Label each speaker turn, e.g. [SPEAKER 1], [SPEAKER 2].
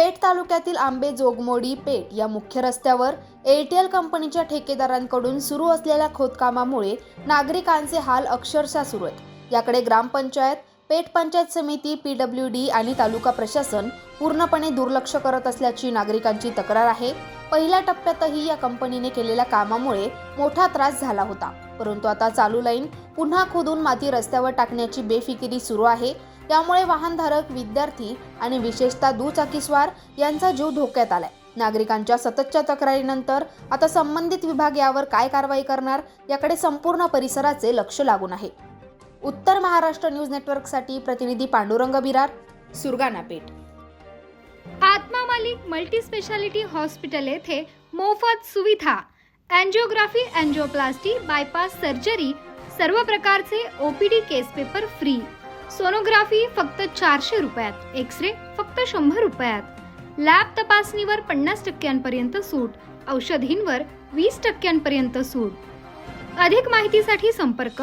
[SPEAKER 1] पेठ तालुक्यातील आंबे जोगमोडी पेठ या मुख्य रस्त्यावर एअरटेल कंपनीच्या ठेकेदारांकडून सुरू असलेल्या खोदकामामुळे नागरिकांचे हाल अक्षरशः सुरू आहेत. याकडे ग्रामपंचायत पेठ पंचायत समिती पीडब्ल्यू डी आणि तालुका प्रशासन पूर्णपणे दुर्लक्ष करत असल्याची नागरिकांची तक्रार आहे. पहिल्या टप्प्यातही या कंपनीने केलेल्या कामामुळे मोठा त्रास झाला होता. परंतु आता चालू लाईन पुन्हा खोदून माती रस्त्यावर टाकण्याची बेफिकिरी सुरू आहे. त्यामुळे वाहनधारक विद्यार्थी आणि विशेषतः दुचाकीस्वार यांचा जीव धोक्यात आलाय. नागरिकांच्या सततच्या तक्रारीनंतर आता संबंधित विभाग यावर काय कारवाई करणार याकडे संपूर्ण परिसराचे लक्ष लागून आहे. उत्तर महाराष्ट्र न्यूज नेटवर्कसाठी प्रतिनिधी पांडुरंग बिरार सुरगाणा पेठ.
[SPEAKER 2] आत्मा मालिक मल्टी स्पेशालिटी हॉस्पिटल येथे मोफत सुविधा अँजिओग्राफी अँजिओप्लास्टी बायपास सर्जरी सर्व प्रकारचे OPD case paper free. Sonography फक्त चारशे रुपयात एक्सरे फक्त शंभर रुपयात. लॅब तपासणीवर पन्नास टक्क्यांपर्यंत सूट औषधींवर वीस टक्क्यांपर्यंत सूट. अधिक माहितीसाठी संपर्क